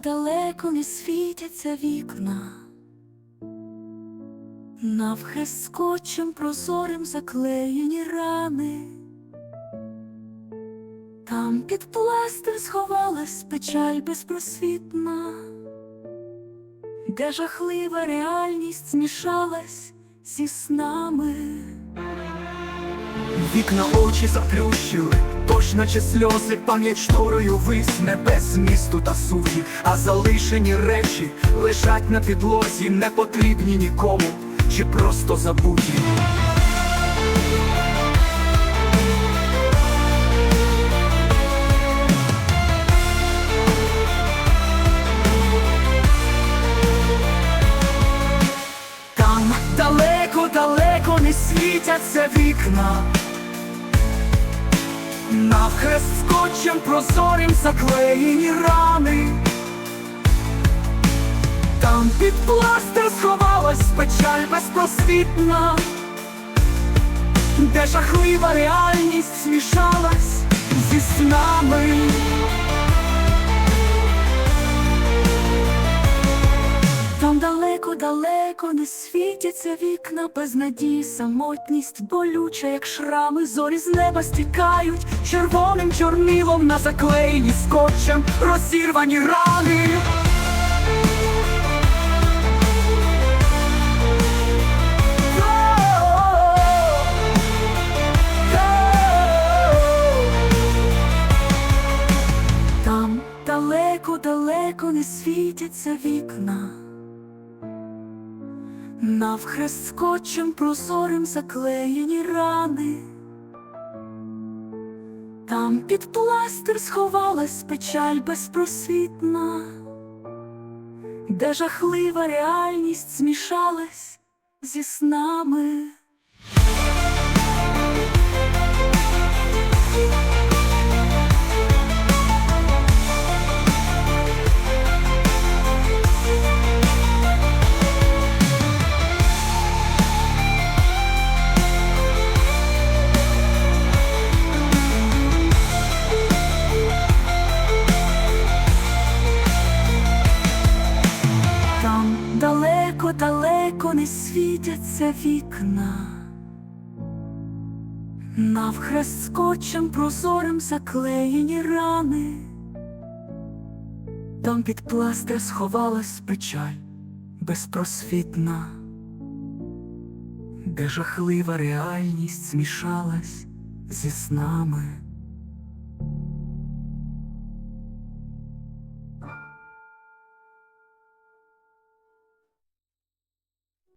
далеко-далеко не світяться вікна. Навхрест скотчем прозорим заклеєні рани. Там під пластир сховалась печаль безпросвітна, де жахлива реальність змішалась зі снами. Вікна очі заплющили, дощ наче сльози, пам'ять шторою висне без змісту та сув'ї, а залишені речі лежать на підлозі, не потрібні нікому, чи просто забуті. Там далеко-далеко не світяться вікна. Навхрест скотчем прозорим заклеєні рани. Там під пластир сховалась печаль безпросвітна, де жахлива реальність смішалась зі снами. Далеко-далеко не світяться вікна, без надії, самотність болюча, як шрами, зорі з неба стікають Червоним чорнилом на заклеєні скотчем розірвані рани. Там далеко-далеко не світяться вікна. Навхрест скотчем прозорим заклеєні рани. Там під пластир сховалась печаль безпросвітна, де жахлива реальність змішалась зі снами. Далеко-далеко не світяться вікна. Навхрест скотчем прозорим заклеєні рани. Там під пластир сховалась печаль безпросвітна, де жахлива реальність змішалась зі снами.